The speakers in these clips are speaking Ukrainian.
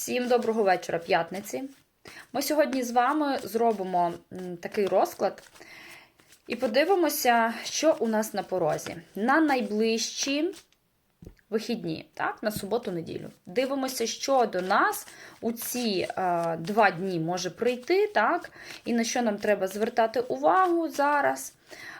Всім доброго вечора, п'ятниці. Ми сьогодні з вами зробимо такий розклад і подивимося, що у нас на порозі. На найближчі вихідні, так, на суботу-неділю. Дивимося, що до нас у ці е, два дні може прийти, так, і на що нам треба звертати увагу зараз.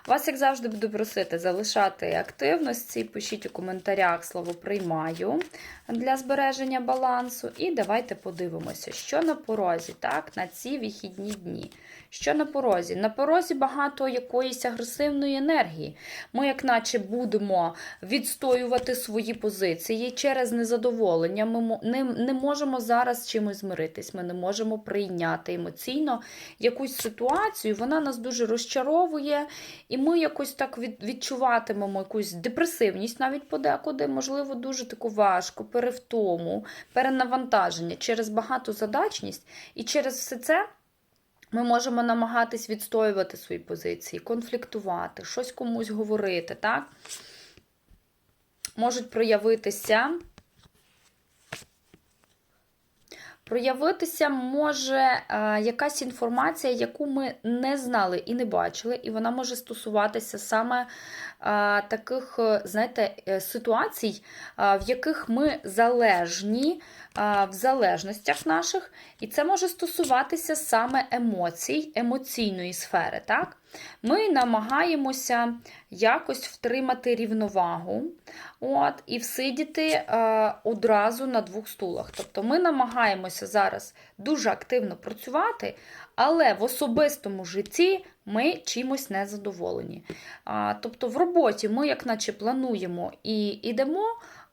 Вас, як завжди, буду просити залишати активності, пишіть у коментарях слово приймаю для збереження балансу. І давайте подивимося, що на порозі, так, на ці вихідні дні. Що на порозі? На порозі багато якоїсь агресивної енергії. Ми, як наче, будемо відстоювати свої позиції через незадоволення. Ми не, можемо зараз чимось змиритись. Ми не можемо прийняти емоційно якусь ситуацію. Вона нас дуже розчаровує, і ми якось так від, відчуватимемо якусь депресивність навіть подекуди, можливо, дуже таку важку, перевтому, перенавантаження через багатозадачність. І через все це. Ми можемо намагатись відстоювати свої позиції, конфліктувати, щось комусь говорити, так? Можуть проявитися. Проявитися може е, якась інформація, яку ми не знали і не бачили, і вона може стосуватися саме е, таких, е, знаєте, ситуацій, в яких ми залежні в залежностях наших, і це може стосуватися саме емоцій, емоційної сфери. Так? Ми намагаємося якось втримати рівновагу от, і всидіти е, одразу на двох стулах. Тобто ми намагаємося зараз дуже активно працювати, але в особистому житті ми чимось не задоволені. А, тобто в роботі ми, як наче, плануємо і йдемо.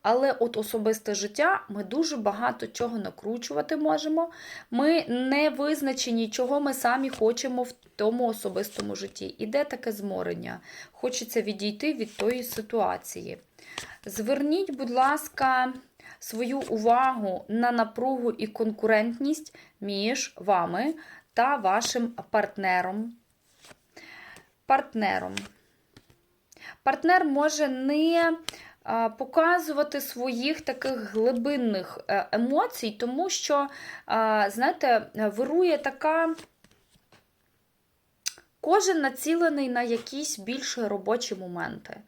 Але от особисте життя ми дуже багато чого накручувати можемо. Ми не визначені, чого ми самі хочемо в тому особистому житті. Іде таке зморення. Хочеться відійти від тої ситуації. Зверніть, будь ласка, свою увагу на напругу і конкурентність між вами та вашим партнером. Партнером. Партнер може не показувати своїх таких глибинних е, емоцій, тому що, знаєте, вирує така. Кожен націлений на якісь більш робочі моменти,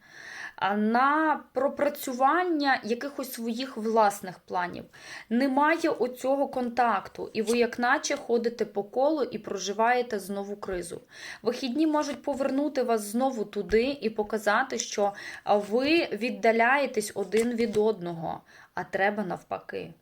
на пропрацювання якихось своїх власних планів. Немає оцього контакту, і ви, як наче, ходите по колу і проживаєте знову кризу. Вихідні можуть повернути вас знову туди і показати, що ви віддаляєтесь один від одного, а треба навпаки.